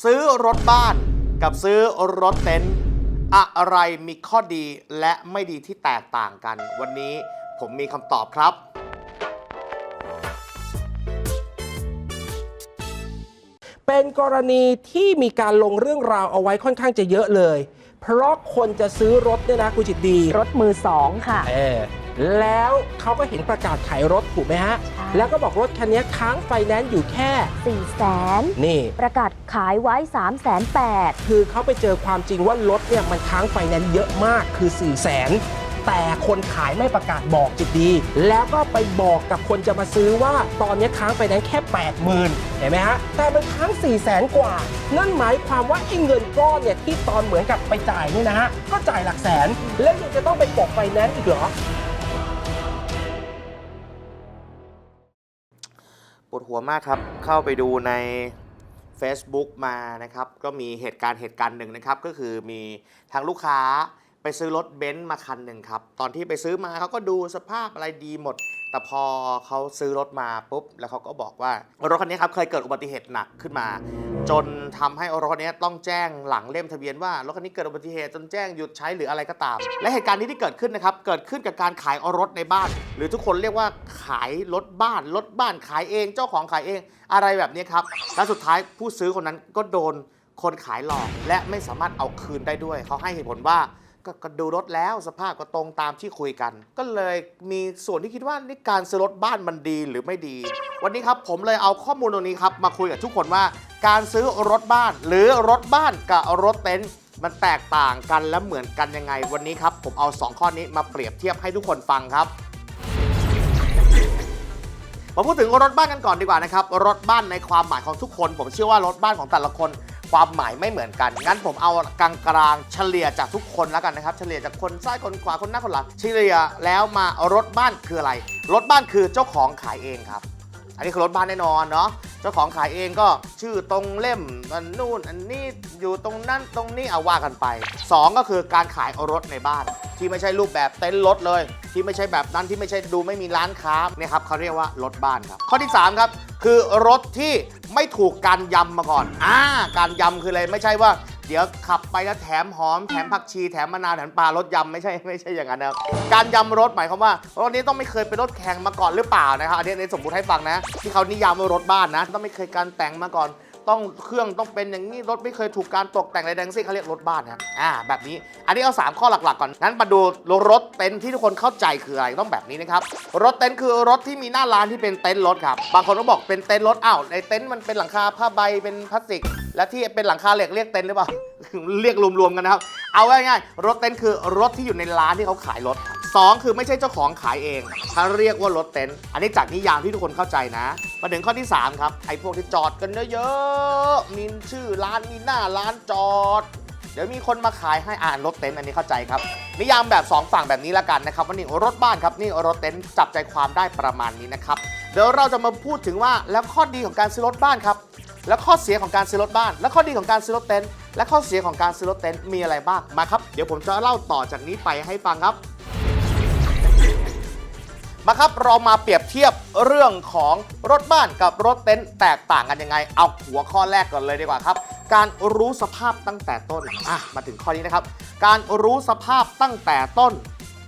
ซื้อรถบ้านกับซื้อรถเต็นท์อะไรมีข้อดีและไม่ดีที่แตกต่างกัน วันนี้ผมมีคำตอบครับ เป็นกรณีที่มีการลงเรื่องราวเอาไว้ค่อนข้างจะเยอะเลย เพราะคนจะซื้อรถเนี่ยนะคุณจิตดี รถมือสองค่ะ เออ แล้วเขาก็เห็นประกาศขายรถถูกไหมฮะ ใช่ แล้วก็บอกรถคันนี้ค้างไฟแนนซ์อยู่แค่ 4 0 0แสนนี่ ประกาศขายไว้ 3 8 0 0 0 คือเขาไปเจอความจริงว่ารถเนี่ยมันค้างไฟแนนซ์เยอะมากคือ 4 0 0แสนแต่คนขายไม่ประกาศบอกจิตดี แล้วก็ไปบอกกับคนจะมาซื้อว่าตอนนี้ค้างไฟแนนซ์แค่ 80,000เห็นไหมฮะ แต่มันค้าง4 0 0แสนกว่า นั่นหมายความว่าไอ้เงินก้อนเนี่ยที่ตอนเหมือนกับไปจ่ายนี่นะฮะ ก็จ่ายหลักแสน แล้วยังจะต้องไปบอกไฟแนนซ์อีกเหรอ ปวดหัวมากครับ เข้าไปดูใน Facebook มานะครับ ก็มีเหตุการณ์เหตุการณ์หนึ่งนะครับ ก็คือมีทางลูกค้าไปซื้อรถเบนซ์มาคันหนึ่งครับ ตอนที่ไปซื้อมาเขาก็ดูสภาพอะไรดีหมด แต่พอเขาซื้อรถมาปุ๊บ แล้วเขาก็บอกว่ารถคันนี้ครับเคยเกิดอุบัติเหตุหนักขึ้นมา จนทำให้รถคันนี้ต้องแจ้งหลังเล่มทะเบียนว่ารถคันนี้เกิดอุบัติเหตุจนแจ้งหยุดใช้หรืออะไรก็ตาม และเหตุการณ์นี้ที่เกิดขึ้นนะครับเกิดขึ้นกับการขายรถในบ้าน หรือทุกคนเรียกว่าขายรถบ้านรถบ้านขายเอง เจ้าของขายเองอะไรแบบนี้ครับและสุดท้ายผู้ซื้อคนนั้นก็โดนคนขายหลอกและไม่สามารถเอาคืนได้ด้วย เขาให้เหตุผลว่า ก็ก็ดูรถแล้วสภาพก็ตรงตามที่คุยกัน ก็เลยมีส่วนที่คิดว่านี่การซื้อรถบ้านมันดีหรือไม่ดี วันนี้ครับผมเลยเอาข้อมูลตรงนี้ครับมาคุยกับทุกคนว่า การซื้อรถบ้าน หรือรถบ้านกับรถเต็นท์มันแตกต่างกันและเหมือนกันยังไง วันนี้ครับผมเอา 2 ข้อนี้มาเปรียบเทียบให้ทุกคนฟังครับมาพูดถึงรถบ้านกันก่อนดีกว่านะครับรถบ้านในความหมายของทุกคน ผมเชื่อว่ารถบ้านของแต่ละคน ความหมายไม่เหมือนกัน งั้นผมเอากลางกลางๆเฉลี่ยจากทุกคนแล้วกันนะครับ เฉลี่ยจากคนซ้ายคนขวาคนหน้าคนหลังเฉลี่ยแล้วมารถบ้านคืออะไร รถบ้านคือเจ้าของขายเองครับ อันนี้คือรถบ้านแน่นอนเนาะเจ้าของขายเองก็ชื่อตรงเล่มอันนู่นอันนี้อยู่ตรงนั้นตรงนี้เอาว่ากันไป 2 ก็คือการขายรถในบ้าน ที่ไม่ใช่รูปแบบเต็นท์รถเลย ที่ไม่ใช่แบบนั้นที่ไม่ใช่ดูไม่มีร้านค้าเนี่ยครับเขาเรียกว่ารถบ้านครับ ข้อที่ 3 ครับ คือรถที่ไม่ถูกการยำมาก่อนอ่าการยำคืออะไรไม่ใช่ว่า ดี๋ยวขับไปแล้วแถมหอมแถมผักชีแถมมะนาวแถมปลารสยำไม่ใช่ไม่ใช่อย่างนั้นนะครับการยำรสหมายความว่ารถนี้ต้องไม่เคยเป็นรถแข่งมาก่อนหรือเปล่านะครับอันนี้ในสมมติให้ฟังนะ ที่เขานิยามว่ารถบ้านนะ ต้องไม่เคยการแต่งมาก่อน ต้องเครื่องต้องเป็นอย่างนี้รถไม่เคยถูกการตกแต่งอะไรทั้งสิ้นเขาเรียกรถบ้านครับอ่าแบบนี้ อันนี้เอา 3 ข้อหลักๆก่อนงั้นมาดูรถเต็นท์ที่ทุกคนเข้าใจคืออะไรต้องแบบนี้นะครับรถเต็นท์คือรถที่มีหน้าร้านที่เป็นเต็นท์รถครับบางคนก็บอกเป็นเต็นท์รถอ้าวในเต็นท์มันเป็นหลังคาผ้าใบเป็นพลาสติก และที่เป็นหลังคาเหล็กเรียกเต็นท์หรือเปล่า เรียกรวมๆกันนะครับเอาง่ายๆรถเต็นท์คือรถที่อยู่ในร้านที่เขาขายรถ ครับสองคือไม่ใช่เจ้าของขายเองเขาเรียกว่ารถเต็นท์อันนี้จากนิยามที่ทุกคนเข้าใจนะมาถึงข้อที่ 3 ครับ ไอ้พวกที่จอดกันเยอะๆมีชื่อร้านมีหน้าร้านจอด เดี๋ยวมีคนมาขายให้อ่านรถเต็นท์อันนี้เข้าใจครับ นิยามแบบ 2 ฝั่งแบบนี้ละกันนะครับว่านี่รถบ้านครับนี่รถเต็นท์จับใจความได้ประมาณนี้นะครับเดี๋ยวเราจะมาพูดถึงว่าแล้วข้อดีของการซื้อรถบ้านครับแล้วข้อเสียของการซื้อรถบ้าน และข้อดีของการซื้อรถเต็นท์และข้อเสียของการซื้อรถเต็นท์มีอะไรบ้างมาครับ เดี๋ยวผมจะเล่าต่อจากนี้ไปให้ฟังครับ มาครับเรามาเปรียบเทียบเรื่องของรถบ้านกับรถเต็นท์แตกต่างกันยังไง เอาหัวข้อแรกก่อนเลยดีกว่าครับ การรู้สภาพตั้งแต่ต้นอะมาถึงข้อนี้นะครับ การรู้สภาพตั้งแต่ต้น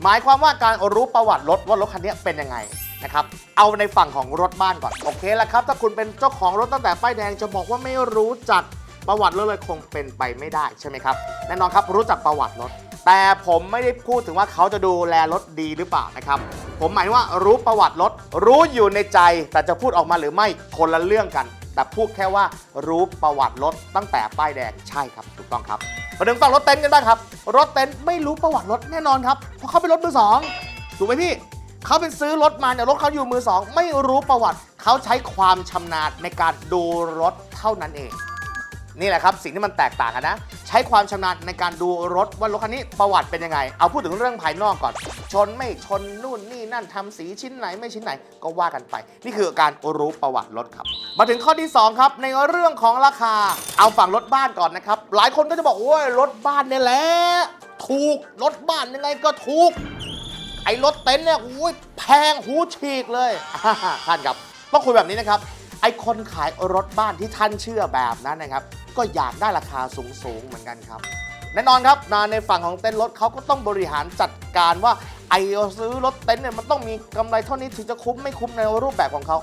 หมายความว่าการรู้ประวัติรถว่ารถคันนี้เป็นยังไงนะครับเอาในฝั่งของรถบ้านก่อนโอเคแล้วครับ ถ้าคุณเป็นเจ้าของรถตั้งแต่ป้ายแดงจะบอกว่าไม่รู้จักประวัติรถเลยคงเป็นไปไม่ได้ใช่ไหมครับแน่นอนครับรู้จักประวัติรถ แต่ผมไม่ได้พูดถึงว่าเขาจะดูแลรถดีหรือเปล่านะครับ ผมหมายว่ารู้ประวัติรถ รู้อยู่ในใจ แต่จะพูดออกมาหรือไม่คนละเรื่องกัน แต่พูดแค่ว่ารู้ประวัติรถตั้งแต่ป้ายแดงใช่ครับ ถูกต้องครับมาถึงฝั่งรถเต็นท์กันบ้างครับ รถเต็นท์ไม่รู้ประวัติรถแน่นอนครับเพราะเขาเป็นรถมือสองถูกไหมพี่เขาเป็นซื้อรถมาเนี่ยรถเขาอยู่มือสองไม่รู้ประวัติเขาใช้ความชำนาญในการดูรถเท่านั้นเอง นี่แหละครับสิ่งที่มันแตกต่างกันนะ ใช้ความชำนาญในการดูรถว่ารถคันนี้ประวัติเป็นยังไง เอาพูดถึงเรื่องภายนอกก่อน ชนไม่ชนนู่นนี่นั่นทำสีชิ้นไหนไม่ชิ้นไหนก็ว่ากันไป นี่คือการรู้ประวัติรถครับ มาถึงข้อที่ 2 ครับ ในเรื่องของราคาเอาฝั่งรถบ้านก่อนนะครับ หลายคนก็จะบอกโอ้ยรถบ้านเนี่ยแหละถูกรถบ้านยังไงก็ถูก ไอ้รถเต็นท์เนี่ยอุ้ยแพงหูฉีกเลย ท่านครับต้องคุยแบบนี้นะครับ ไอ้คนขายรถบ้านที่ท่านเชื่อแบบนั้นนะครับ ก็อยากได้ราคาสูงๆเหมือนกันครับ แน่นอนครับนาในฝั่งของเต็นท์รถเขาก็ต้องบริหารจัดการว่าไอ้ซื้อรถเต็นท์เนี่ยมันต้องมีกำไรเท่านี้ถึงจะคุ้มไม่คุ้มในรูปแบบของเขา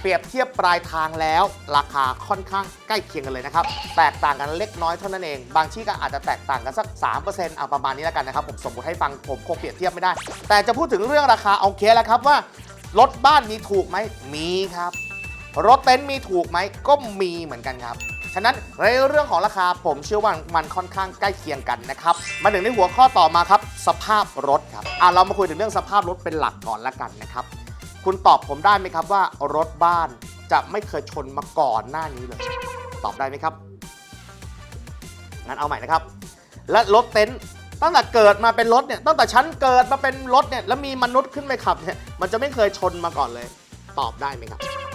เปรียบเทียบปลายทางแล้ว ราคาค่อนข้างใกล้เคียงกันเลยนะครับ แตกต่างกันเล็กน้อยเท่านั้นเอง บางที่ก็อาจจะแตกต่างกันสัก3%เอาประมาณนี้แล้วกันนะครับ ผมสมมติให้ฟังผมคงเปรียบเทียบไม่ได้ แต่จะพูดถึงเรื่องราคาโอเคแล้วครับว่ารถบ้านมีถูกไหมมีครับ รถเต็นท์มีถูกไหมก็มีเหมือนกันครับ ฉะนั้นในเรื่องของราคาผมเชื่อว่ามันค่อนข้างใกล้เคียงกันนะครับ มาถึงในหัวข้อต่อมาครับ สภาพรถครับอะเรามาคุยถึงเรื่องสภาพรถเป็นหลักก่อนละกันนะครับ คุณตอบผมได้ไหมครับว่ารถบ้านจะไม่เคยชนมาก่อนหน้านี้เลย ตอบได้ไหมครับ งั้นเอาใหม่นะครับ และรถเต็นท์ตั้งแต่เกิดมาเป็นรถเนี่ยตั้งแต่ฉันเกิดมาเป็นรถเนี่ยแล้วมีมนุษย์ขึ้นไปขับเนี่ยมันจะไม่เคยชนมาก่อนเลย ตอบได้ไหมครับ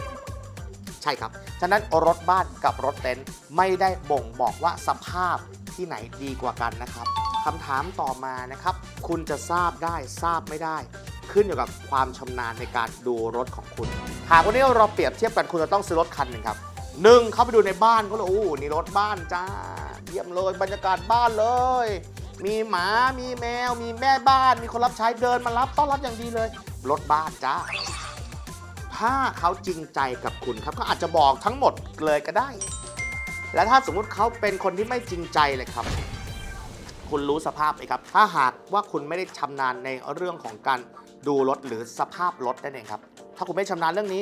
ใช่ครับ ฉะนั้นรถบ้านกับรถเต็นท์ไม่ได้บ่งบอกว่าสภาพที่ไหนดีกว่ากันนะครับคำถามต่อมานะครับ คุณจะทราบได้ทราบไม่ได้ ขึ้นอยู่กับความชำนาญในการดูรถของคุณ หากวันนี้เราเปรียบเทียบกันคุณจะต้องซื้อรถคันหนึ่งครับหนึ่งเข้าไปดูในบ้านก็เลยโอ้นี่รถบ้านจ้า เยี่ยมเลยบรรยากาศบ้านเลย มีหมา มีแมว มีแม่บ้าน มีคนรับใช้เดินมารับต้อนรับอย่างดีเลย รถบ้านจ้า ถ้าเขาจริงใจกับคุณครับเขาอาจจะบอกทั้งหมดเลยก็ได้ และถ้าสมมุติเขาเป็นคนที่ไม่จริงใจเลยครับ คุณรู้สภาพไหมครับ ถ้าหากว่าคุณไม่ได้ชำนาญในเรื่องของการดูรถหรือสภาพรถนั่นเองครับ ถ้าคุณไม่ชำนาญเรื่องนี้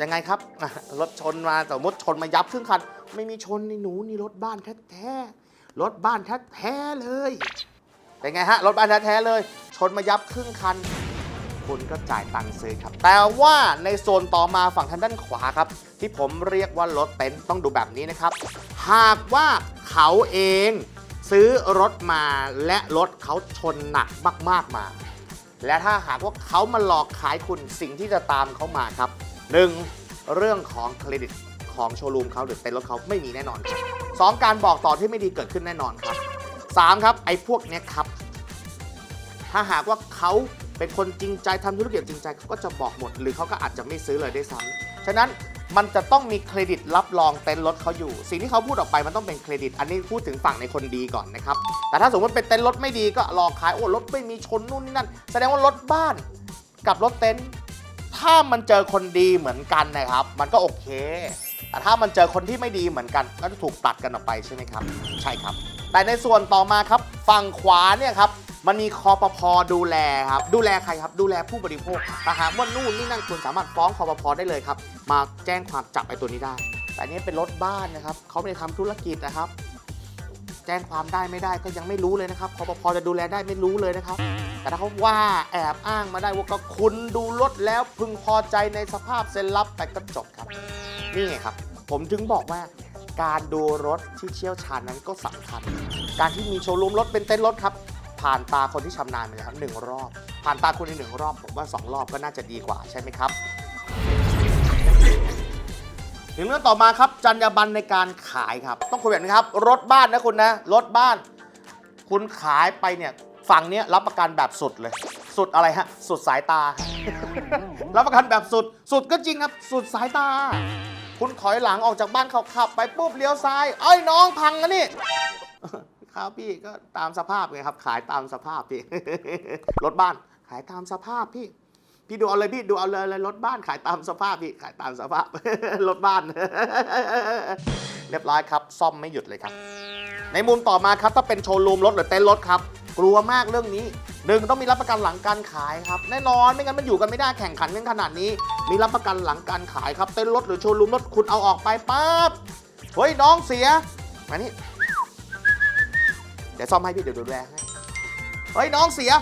ยังไงครับรถชนมาสมมติชนมายับครึ่งคัน ไม่มีชนนี่หนูนี่รถบ้านแท้ๆรถบ้านแท้ๆเลยเป็นไงฮะรถบ้านแท้ๆเลย ชนมายับครึ่งคัน คุณก็จ่ายตังค์ซื้อครับ แต่ว่าในโซนต่อมาฝั่งทางด้านขวาครับ ที่ผมเรียกว่ารถเต็นท์ต้องดูแบบนี้นะครับ หากว่าเขาเองซื้อรถมาและรถเขาชนหนักมากๆมา และถ้าหากว่าเขามาหลอกขายคุณสิ่งที่จะตามเขามาครับ 1. เรื่องของเครดิตของโชว์รูมเขาหรือเต็นท์รถเขาไม่มีแน่นอนครับสองการบอกต่อที่ไม่ดีเกิดขึ้นแน่นอนครับสามครับไอ้พวกเนี้ยครับ ถ้าหากว่าเขา เป็นคนจริงใจทำธุรกิจจริงใจเขาก็จะบอกหมด หรือเขาก็อาจจะไม่ซื้อเลยได้ซ้ำฉะนั้นมันจะต้องมีเครดิตรับรองเต็นท์รถเขาอยู่ สิ่งที่เขาพูดออกไปมันต้องเป็นเครดิต อันนี้พูดถึงฝั่งในคนดีก่อนนะครับ แต่ถ้าสมมติเป็นเต็นท์รถไม่ดีก็หลอขายโอ้รถไม่มีชนนู่นนี่นั่น แสดงว่ารถบ้านกับรถเต็นท์ถ้ามันเจอคนดีเหมือนกันนะครับ มันก็โอเค แต่ถ้ามันเจอคนที่ไม่ดีเหมือนกันก็จะถูกตัดกันออกไปใช่ไหมครับ ใช่ครับ แต่ในส่วนต่อมาครับฝั่งขวาเนี่ยครับ มันมีคอปพอดูแลครับ ดูแลใครครับ ดูแลผู้บริโภคถ้าหากว่านู่นนี่นั่นคุณสามารถฟ้องคอปพอได้เลยครับ มาแจ้งความจับไอ้ตัวนี้ได้ แต่อันนี้เป็นรถบ้านนะครับเขาไม่ได้ทำธุรกิจนะครับ แจ้งความได้ไม่ได้ก็ยังไม่รู้เลยนะครับคอปพอจะดูแลได้ไม่รู้เลยนะครับ แต่ถ้าเขาว่าแอบอ้างมาได้ว่าก็คุณดูรถแล้วพึงพอใจในสภาพเซ็นรับไปก็จบครับ นี่ไงครับ ผมถึงบอกว่าการดูรถที่เชี่ยวชาญนั้นก็สำคัญ การที่มีโชว์รูมรถเป็นเต็นรถครับ ผ่านตาคนที่ชำนาญไปแล้วหนึ่งรอบ ผ่านตาคุณในหนึ่งรอบ ผมว่าสองรอบก็น่าจะดีกว่าใช่ไหมครับ ถึงเรื่องต่อมาครับจรรยาบรรณในการขายครับ ต้องคุยแบบนี้ครับรถบ้านนะคุณนะรถบ้าน คุณขายไปเนี่ยฝั่งเนี้ยรับประกันแบบสุดเลย สุดอะไรฮะ สุดสายตา รับประกันแบบสุด สุดก็จริงครับ สุดสายตา คุณถอยหลังออกจากบ้านเขาขับ ไปปุ๊บเลี้ยวซ้าย เอ้ยน้องพังแล้วนี่ ครับพี่ก็ตามสภาพไงครับ ขายตามสภาพพี่ รถบ้านขายตามสภาพพี่ พี่ดูเอาเลยพี่ดูเอาเลยรถบ้านขายตามสภาพพี่ขายตามสภาพ รถบ้าน เรียบร้อยครับ ซ่อมไม่หยุดเลยครับ ในมุมต่อมาครับถ้าเป็นโชว์รูมรถหรือเต็นท์รถครับ กลัวมากเรื่องนี้หนึ่งต้องมีรับประกันหลังการขายครับแน่นอนไม่งั้นมันอยู่กันไม่ได้แข่งขันกันขนาดนี้ มีรับประกันหลังการขายครับเต็นรถหรือโชว์รูมรถคุณเอาออกไปปั๊บเฮ้ยน้องเสียมานี่ เดี๋ยวซ่อมให้พี่เดี๋ยวดูแลให้เฮ้ยน้องเสีย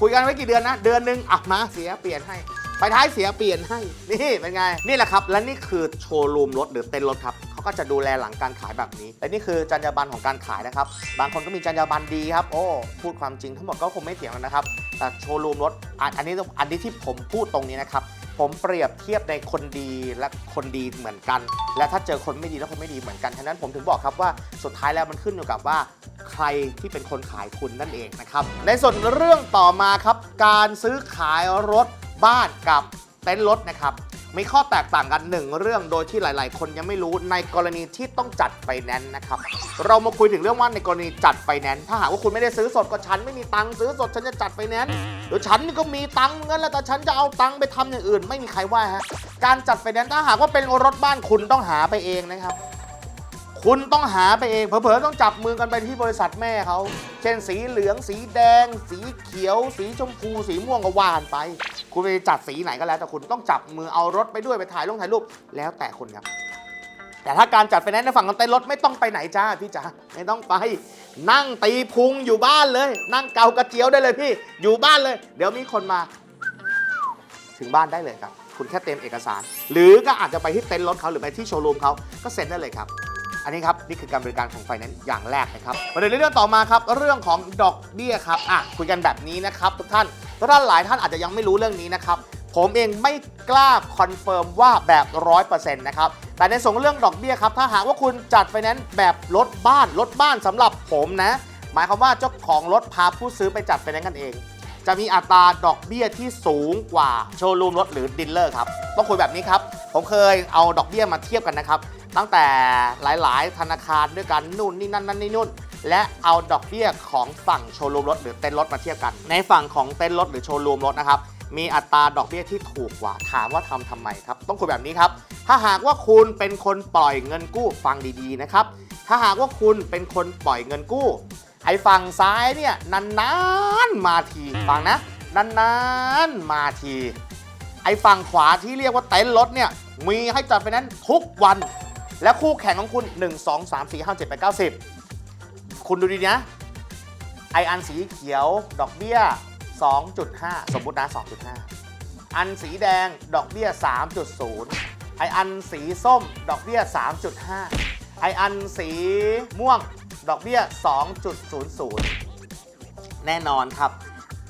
คุยกันไว้กี่เดือนนะ เดือนหนึ่งอะมาเสียเปลี่ยนให้ ไปท้ายเสียเปลี่ยนให้ นี่เป็นไง นี่แหละครับ และนี่คือโชว์รูมรถหรือเต็นท์รถครับเขาก็จะดูแลหลังการขายแบบนี้ และนี่คือจรรยาบรรณของการขายนะครับ บางคนก็มีจรรยาบรรณดีครับ โอ้ พูดความจริงทั้งหมดก็คงไม่เถียงกันนะครับ แต่โชว์รูมรถอันอันนี้อันนี้ที่ผมพูดตรงนี้นะครับ ผมเปรียบเทียบในคนดีและคนดีเหมือนกัน และถ้าเจอคนไม่ดีและคนไม่ดีเหมือนกัน ฉะนั้นผมถึงบอกครับว่าสุดท้ายแล้วมันขึ้นอยู่กับว่า รที่เป็นคนขายคุณนั่นเองนะครับ ในส่วนเรื่องต่อมาครับ การซื้อขายรถบ้านกับเต็นท์รถนะครับมีข้อแตกต่างกันหนึ่งเรื่องโดยที่หลาย ๆ คนยังไม่รู้ในกรณีที่ต้องจัดไฟแนนซ์นะครับ เรามาคุยถึงเรื่องว่าในกรณีจัดไฟแนนซ์ถ้าหากว่าคุณไม่ได้ซื้อสดก็ฉันไม่มีตังค์ซื้อสดฉันจะจัดไฟแนนซ์หรือฉันก็มีตังค์เงินแล้วแต่ฉันจะเอาตังค์ไปทำอย่างอื่น ไม่มีใครว่าฮะการจัดไฟแนนซ์ถ้าหากว่าเป็นรถบ้านคุณต้องหาไปเองนะครับ คุณต้องหาไปเอง เผลอๆต้องจับมือกันไปที่บริษัทแม่เขา เช่นสีเหลือง สีแดง สีเขียว สีชมพู สีม่วงก็ว่านไป คุณไปจัดสีไหนก็แล้ว แต่คุณต้องจับมือเอารถไปด้วยไปถ่ายลงถ่ายรูปแล้วแต่คุณครับ แต่ถ้าการจัดไฟแนนซ์ในฝั่งของเต้นรถไม่ต้องไปไหนจ้าพี่จ๋าไม่ต้องไป นั่งตีพุงอยู่บ้านเลย นั่งเกากระเจียวได้เลยพี่ อยู่บ้านเลย เดี๋ยวมีคนมา ถึงบ้านได้เลยครับ คุณแค่เต็มเอกสาร หรือก็อาจจะไปที่เต็นท์รถเขาหรือไปที่โชว์รูมเขาก็เซ็นได้เลยครับ อันนี้ครับนี่คือการบริการของไฟแนนซ์อย่างแรกนะครับประเด็นเรื่องต่อมาครับเรื่องของดอกเบี้ยครับอะคุยกันแบบนี้นะครับทุกท่านทุกท่านหลายท่านอาจจะยังไม่รู้เรื่องนี้นะครับผมเองไม่กล้าคอนเฟิร์มว่าแบบร้อยเปอร์เซ็นต์นะครับแต่ในส่วนของเรื่องดอกเบี้ยครับถ้าหากว่าคุณจัดไฟแนนซ์แบบรถบ้านรถบ้านสำหรับผมนะหมายความว่าเจ้าของรถพาผู้ซื้อไปจัดไฟแนนซ์กันเองจะมีอัตราดอกเบี้ยที่สูงกว่าโชว์รูมรถหรือดีลเลอร์ครับต้องคุยแบบนี้ครับ ผมเคยเอาดอกเบี้ยมาเทียบกันนะครับ ตั้งแต่หลาย ๆ ธนาคารด้วยกันนู่นนี่นั่นนั่นนี่นู่น และเอาดอกเบี้ยของฝั่งโชว์รูมรถหรือเต้นรถมาเทียบกัน ในฝั่งของเต้นรถหรือโชว์รูมรถนะครับมีอัตราดอกเบี้ยที่ถูกกว่า ถามว่าทำทำไมครับ ต้องคุยแบบนี้ครับ ถ้าหากว่าคุณเป็นคนปล่อยเงินกู้ฟังดีๆนะครับ ถ้าหากว่าคุณเป็นคนปล่อยเงินกู้ ไอ้ฝั่งซ้ายเนี่ยนานๆมาทีฟังนะนานๆมาที ฝั่งขวาที่เรียกว่าเต็นท์รถเนี่ย มีให้จัดไฟแนนซ์ทุกวัน และคู่แข่งของคุณ 1 2 3 4 5 7 8 9 10 คุณดูดีนะ ไออันสีเขียวดอกเบี้ย 2.5 สมมุตินะ 2.5 อันสีแดงดอกเบี้ย 3.0 ไออันสีส้มดอกเบี้ย 3.5 ไออันสีม่วงดอกเบี้ย 2.00 แน่นอนครับ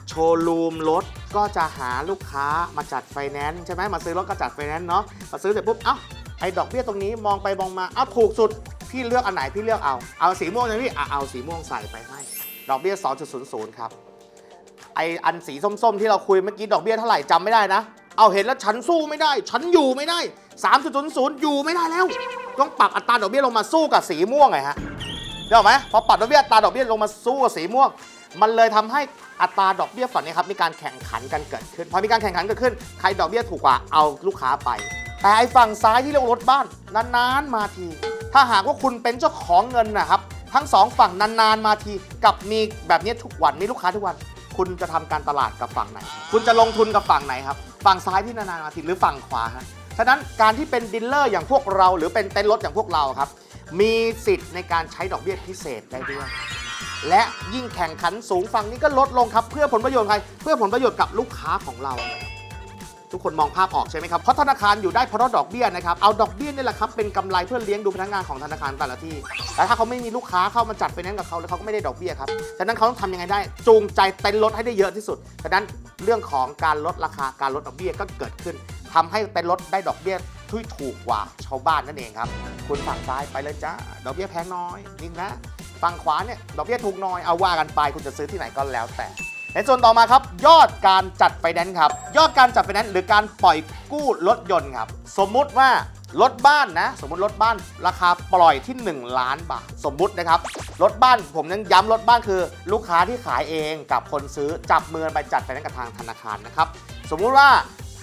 โชว์รูมรถ ก็จะหาลูกค้ามาจัดไฟแนนซ์ใช่ไหมมาซื้อรถก็จัดไฟแนนซ์เนาะมาซื้อเสร็จปุ๊บเอ้าไอ้ดอกเบี้ยตรงนี้มองไปมองมาเอ้าถูกสุดพี่เลือกอันไหนพี่เลือกเอาเอาสีม่วงใช่ไหมพี่อะเอาสีม่วงใส่ไปให้ดอกเบี้ย 2.00 ครับไออันสีส้มๆ ที่เราคุยเมื่อกี้ดอกเบี้ยเท่าไหร่จำไม่ได้นะ เอาเห็นแล้วฉันสู้ไม่ได้ ฉันอยู่ไม่ได้ 3.00 อยู่ไม่ได้แล้ว ต้องปรับอัตราดอกเบี้ยลงมาสู้กับสีม่วงไงฮะเดียวไหมพอปรับดอกเบี้ยอัตราดอกเบี้ยลงมาสู้กับสีม่วง มันเลยทำให้อัตราดอกเบี้ยฝั่งนี้ครับมีการแข่งขันกันเกิดขึ้นพอมีการแข่งขันเกิดขึ้นใครดอกเบี้ยถูกกว่าเอาลูกค้าไป แต่ไอ้ฝั่งซ้ายที่เรียกว่ารถบ้านนานๆมาที ถ้าหากว่าคุณเป็นเจ้าของเงินนะครับทั้งสองฝั่งนานๆมาทีกับมีแบบนี้ทุกวันมีลูกค้าทุกวัน คุณจะทำการตลาดกับฝั่งไหน คุณจะลงทุนกับฝั่งไหนครับฝั่งซ้ายที่นานๆมาทีหรือฝั่งขวาฮะฉะนั้นการที่เป็นดิลเลอร์อย่างพวกเรา หรือเป็นเต็นท์รถอย่างพวกเราครับมีสิทธิ์ในการใช้ดอกเบี้ยพิเศษได้ด้วย และยิ่งแข่งขันสูงฝั่งนี้ก็ลดลงครับ เพื่อผลประโยชน์ใครเพื่อผลประโยชน์กับลูกค้าของเรา ทุกคนมองภาพออกใช่ไหมครับเพราะธนาคารอยู่ได้เพราะดอกเบี้ยนะครับเอาดอกเบี้ยนี่แหละครับเป็นกำไรเพื่อเลี้ยงดูพนักงานของธนาคารแต่ละที่แต่ถ้าเขาไม่มีลูกค้าเข้ามาจัดไฟแนนซ์กับเขาแล้วเขาก็ไม่ได้ดอกเบี้ยครับฉะนั้นเขาต้องทำยังไงได้ จูงใจเต็นรถให้ได้เยอะที่สุดฉะนั้นเรื่องของการลดราคาการลดดอกเบี้ยก็เกิดขึ้นทำให้เต็นรถได้ดอกเบี้ยที่ถูกกว่าชาวบ้านนั่นเองครับคุณฝั่งซ้ายไปเลยจ้าดอกเบี้ยแพงน้อยนิ่งนะ ฝั่งขวาเนี่ยดอกเบี้ยถูกน้อยเอาว่ากันไปคุณจะซื้อที่ไหนก็แล้วแต่ ในส่วนต่อมาครับ ยอดการจัดไฟแนนซ์ครับ ยอดการจัดไฟแนนซ์หรือการปล่อยกู้รถยนต์ครับ สมมุติว่ารถบ้านนะ สมมุติรถบ้านราคาปล่อยที่ 1 ล้านบาท สมมุตินะครับ รถบ้านผมยังย้ำรถบ้านคือ ลูกค้าที่ขายเองกับคนซื้อจับมือไปจัดไฟแนนซ์กับทางธนาคารนะครับ สมมุติว่า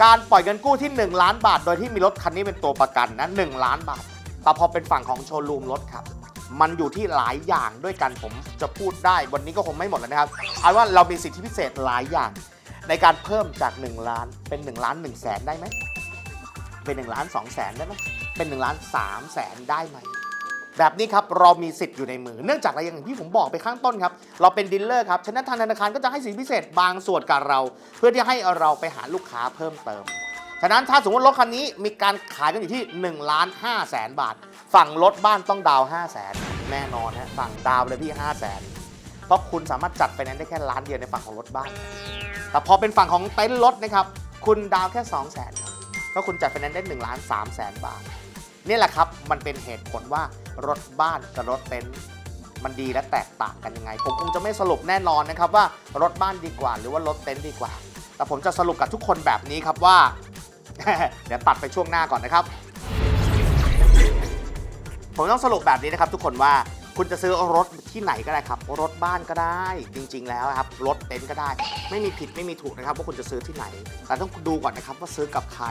การปล่อยเงินกู้ที่ 1 ล้านบาท โดยที่มีรถคันนี้เป็นตัวประกันนะ1ล้านบาทแต่พอเป็นฝั่งของโชว์รูมรถครับ มันอยู่ที่หลายอย่างด้วยกันผมจะพูดได้วันนี้ก็คงไม่หมดแล้วนะครับเอาว่าเรามีสิทธิพิเศษหลายอย่าง ในการเพิ่มจาก 1 ล้านเป็น1ล้าน1แสนได้ไหมเป็น1ล้าน2แสนได้ไหมเป็น1ล้าน3แสนได้ไหมแบบนี้ครับเรามีสิทธิ์อยู่ในมือเนื่องจากอะไรอย่างที่ผมบอกไปข้างต้นครับ เราเป็นดีลเลอร์ครับฉะนั้นทางธนาคารก็จะให้สิทธิพิเศษบางส่วนกับเรา เพื่อที่ให้เราไปหาลูกค้าเพิ่มเติม ฉะนั้นถ้าสมมติรถคันนี้มีการขายกันอยู่ที่1ล้าน5แสนบาท ฝั่งรถบ้านต้องดาว5แสนแน่นอนฮะฝั่งดาวเลยพี่5แสนเพราะคุณสามารถจัดไฟแนนซ์ได้แค่ล้านเดียวในฝั่งของรถบ้าน แต่พอเป็นฝั่งของเต็นท์รถนะครับ คุณดาวแค่2แสนครับก็คุณจัดไฟแนนซ์ได้1ล้าน3แสนบาทนี่แหละครับมันเป็นเหตุผลว่ารถบ้านกับรถเต็นท์มันดีและแตกต่างกันยังไง ผมคงจะไม่สรุปแน่นอนนะครับว่ารถบ้านดีกว่า หรือว่ารถเต็นท์ดีกว่า แต่ผมจะสรุปกับทุกคนแบบนี้ครับว่า เดี๋ยวตัดไปช่วงหน้าก่อนนะครับ ผมต้องสรุปแบบนี้นะครับทุกคนว่าคุณจะซื้อรถที่ไหนก็ได้ครับ รถบ้านก็ได้ จริง ๆ แล้วครับรถเต็นท์ก็ได้ ไม่มีผิดไม่มีถูกนะครับ ว่าคุณจะซื้อที่ไหน แต่ต้องดูก่อนนะครับว่าซื้อกับใคร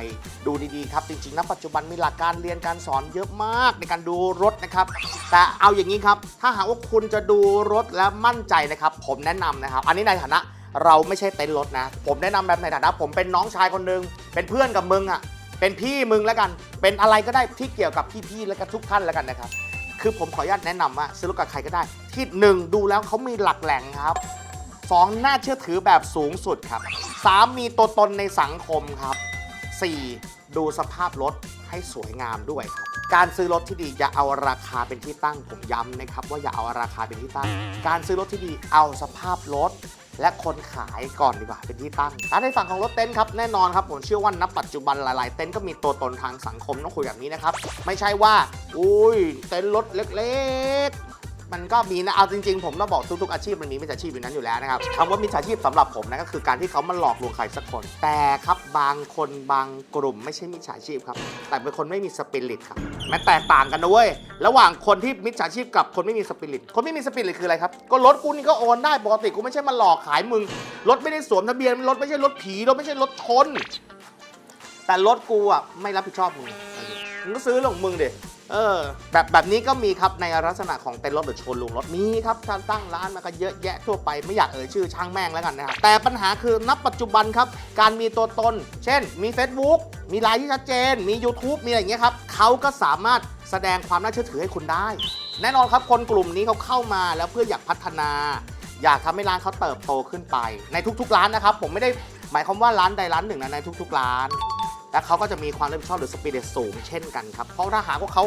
ดูดีๆครับ จริงๆณปัจจุบันมีหลักการเรียนการสอนเยอะมากในการดูรถนะครับ แต่เอาอย่างนี้ครับ ถ้าหากว่าคุณจะดูรถและมั่นใจนะครับ ผมแนะนำนะครับ อันนี้ในฐานะเราไม่ใช่เต็นท์รถนะ ผมแนะนำแบบในฐานะ ผมเป็นน้องชายคนหนึ่ง เป็นเพื่อนกับมึงอะเป็นพี่มึงแล้วกัน เป็นอะไรก็ได้ที่เกี่ยวกับพี่ๆแล้วก็ทุกท่านแล้วกันนะครับ คือผมขออนุญาตแนะนำว่าซื้อรถกับใครก็ได้ ที่หนึ่งดูแล้วเขามีหลักแหล่งครับสองน่าเชื่อถือแบบสูงสุดครับสามมีตัวตนในสังคมครับสี่ดูสภาพรถให้สวยงามด้วยครับ การซื้อรถที่ดีอย่าเอาราคาเป็นที่ตั้งผมย้ำนะครับ ว่าอย่าเอาราคาเป็นที่ตั้ง การซื้อรถที่ดีเอาสภาพรถ และคนขายก่อนดีกว่าเป็นที่ตั้งและในฝั่งของรถเต็นท์ครับแน่นอนครับผมเชื่อว่าณปัจจุบันหลาย ๆ เต็นท์ก็มีตัวตนทางสังคมต้องคุยแบบนี้นะครับไม่ใช่ว่าอุ้ยเต็นท์รถเล็ก ๆ มันก็มีนะ เอาจริงๆ ผมต้องบอกทุกๆ อาชีพมันมีมิจฉาชีพอยู่นั้นอยู่แล้วนะครับคำว่ามิจฉาชีพสำหรับผมนะก็คือการที่เขามาหลอกลวงใครสักคน แต่ครับบางคนบางกลุ่มไม่ใช่มิจฉาชีพครับ แต่เป็นคนไม่มีสปิริตครับมันแตกต่างกันนะเว้ย ระหว่างคนที่มิจฉาชีพกับคนไม่มีสปิริต คนไม่มีสปิริตคืออะไรครับ ก็รถกูนี่ก็โอนได้ปกติกูไม่ใช่มาหลอกขายมึง รถไม่ได้สวมทะเบียน รถไม่ใช่รถผี รถไม่ใช่รถชน แต่รถกูอะไม่รับผิดชอบมึงมึงก็ซื้อของมึงเดี เออแบบแบบนี้ก็มีครับในลักษณะของเต็นท์รถหรือโชว์รูมรถมีครับการตั้งร้านมาก็เยอะแยะทั่วไปไม่อยากเอ่ยชื่อช่างแม่งแล้วกันนะครับแต่ปัญหาคือนับปัจจุบันครับการมีตัวตน เช่น มี Facebook มีไลน์ที่ชัดเจน มี YouTube มีอะไรอย่างเงี้ยครับเขาก็สามารถแสดงความน่าเชื่อถือให้คุณได้ แน่นอนครับคนกลุ่มนี้เขาเข้ามาแล้วเพื่ออยากพัฒนา อยากทำให้ร้านเขาเติบโตขึ้นไป ในทุกๆร้านนะครับผมไม่ได้หมายความว่าร้านใดร้านหนึ่งนะในทุกๆร้าน และเขาก็จะมีความรับผิดชอบหรือสปีดสูงเช่นกันครับเพราะถ้าหากว่าเขา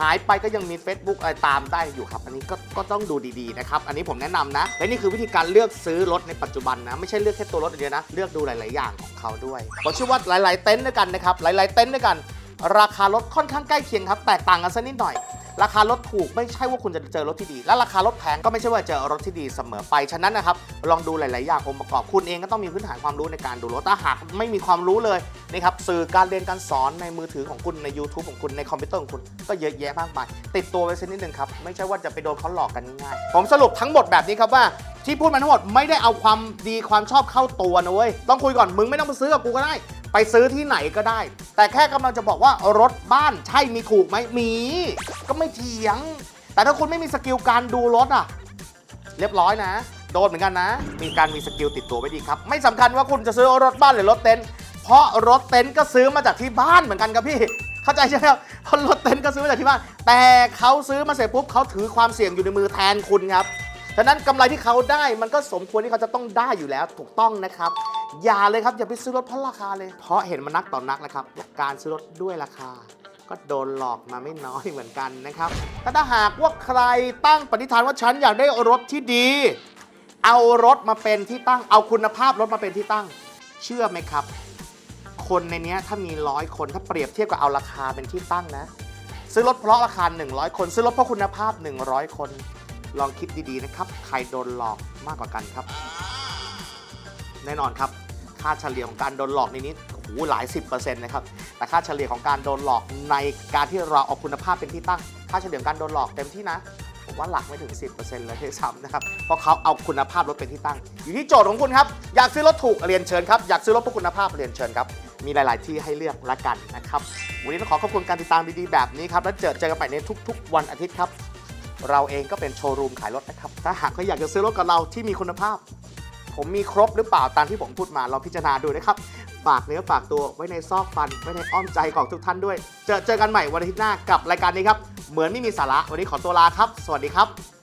หายไปก็ยังมี Facebook อะไรตามได้อยู่ครับ อันนี้ก็ก็ต้องดูดีๆนะครับ อันนี้ผมแนะนำนะ และนี่คือวิธีการเลือกซื้อรถในปัจจุบันนะ ไม่ใช่เลือกแค่ตัวรถอย่างเดียวนะ เลือกดูหลาย ๆ อย่างของเขาด้วยผมเชื่อว่าหลาย ๆ เต็นท์ด้วยกันนะครับ หลาย ๆ เต็นท์ด้วยกัน ราคารถค่อนข้างใกล้เคียงครับ แตกต่างกันสักนิดหน่อย ราคารถถูกไม่ใช่ว่าคุณจะเจอรถที่ดี และราคารถแพงก็ไม่ใช่ว่าเจอรถที่ดีเสมอไปฉะนั้นนะครับลองดูหลาย ๆ อย่างองค์ประกอบคุณเองก็ต้องมีพื้นฐานความรู้ในการดูรถถ้าหากไม่มีความรู้เลยนะครับสื่อการเรียนการสอนในมือถือของคุณใน YouTube ของคุณในคอมพิวเตอร์ของคุณก็เยอะแยะมากมายติดตัวไว้สักนิดหนึ่งครับไม่ใช่ว่าจะไปโดนเขาหลอกกันง่ายๆผมสรุปทั้งหมดแบบนี้ครับว่า ที่พูดมาทั้งหมดไม่ได้เอาความดีความชอบเข้าตัวนะเว้ยต้องคุยก่อนมึงไม่ต้องไปซื้อกับกูก็ได้ ไปซื้อที่ไหนก็ได้ แต่แค่กำลังจะบอกว่ารถบ้านใช่มีถูกไหมมี ก็ไม่เถียง แต่ถ้าคุณไม่มีสกิลการดูรถอะ เรียบร้อยนะ โดนเหมือนกันนะ มีการมีสกิลติดตัวไว้ดีครับ ไม่สำคัญว่าคุณจะซื้อรถบ้านหรือรถเต็นท์เพราะรถเต็นท์ก็ซื้อมาจากที่บ้านเหมือนกันครับพี่เข้าใจใช่ไหมครับเพราะรถเต็นท์ก็ซื้อมาจากที่บ้าน แต่เขาซื้อมาเสร็จปุ๊บเขาถือความเสี่ยงอยู่ในมือแทนคุณครับ ฉะนั้นกำไรที่เขาได้มันก็สมควรที่เขาจะต้องได้อยู่แล้วถูกต้องนะครับ อย่าเลยครับอย่าไปซื้อรถเพราะราคาเลย เพราะเห็นมานักต่อนักนะครับ การซื้อรถด้วยราคา ก็โดนหลอกมาไม่น้อยเหมือนกันนะครับถ้าหากว่าใครตั้งปณิธานว่าฉันอยากได้รถที่ดี เอารถมาเป็นที่ตั้ง เอาคุณภาพรถมาเป็นที่ตั้ง เชื่อไหมครับ คนในนี้ถ้ามีร้อยคนถ้าเปรียบเทียบกับเอาราคาเป็นที่ตั้งนะ ซื้อรถเพราะราคา 100 คน ซื้อรถเพราะคุณภาพ 100 คน ลองคิดดีๆนะครับ ใครโดนหลอกมากกว่ากันครับ แน่นอนครับ ค่าเฉลี่ยของการโดนหลอกในนี้โอ้โหหลาย10%นะครับ แต่ค่าเฉลี่ยของการโดนหลอกในการที่เราเอาคุณภาพเป็นที่ตั้ง ค่าเฉลี่ยของการโดนหลอกเต็มที่นะผมว่าหลักไม่ถึง 10%เลยที่ซ้ำนะครับ เพราะเขาเอาคุณภาพรถเป็นที่ตั้ง อยู่ที่โจทย์ของคุณครับ อยากซื้อรถถูกเรียนเชิญครับ อยากซื้อรถพื่อคุณภาพเรียนเชิญครับ มีหลาย ๆ ที่ให้เลือกละกันนะครับ วันนี้ต้องขอขอบคุณการติดตามดี ๆ แบบนี้ครับ แล้วเจอเจอกันใหม่ในทุก ๆ วันอาทิตย์ครับ เราเองก็เป็นโชว์รูมขายรถนะครับ ถ้าหากใครอยากจะซื้อรถกับเราที่มีคุณภาพ ผมมีครบหรือเปล่าตามที่ผมพูดมาลองพิจารณาดูนะครับฝากเนื้อฝากตัวไว้ในซอกฟันไว้ในอ้อมใจของทุกท่านด้วย เจอเจอกันใหม่วันอาทิตย์หน้ากับรายการนี้ครับ เหมือนไม่มีสาระวันนี้ขอตัวลาครับ สวัสดีครับ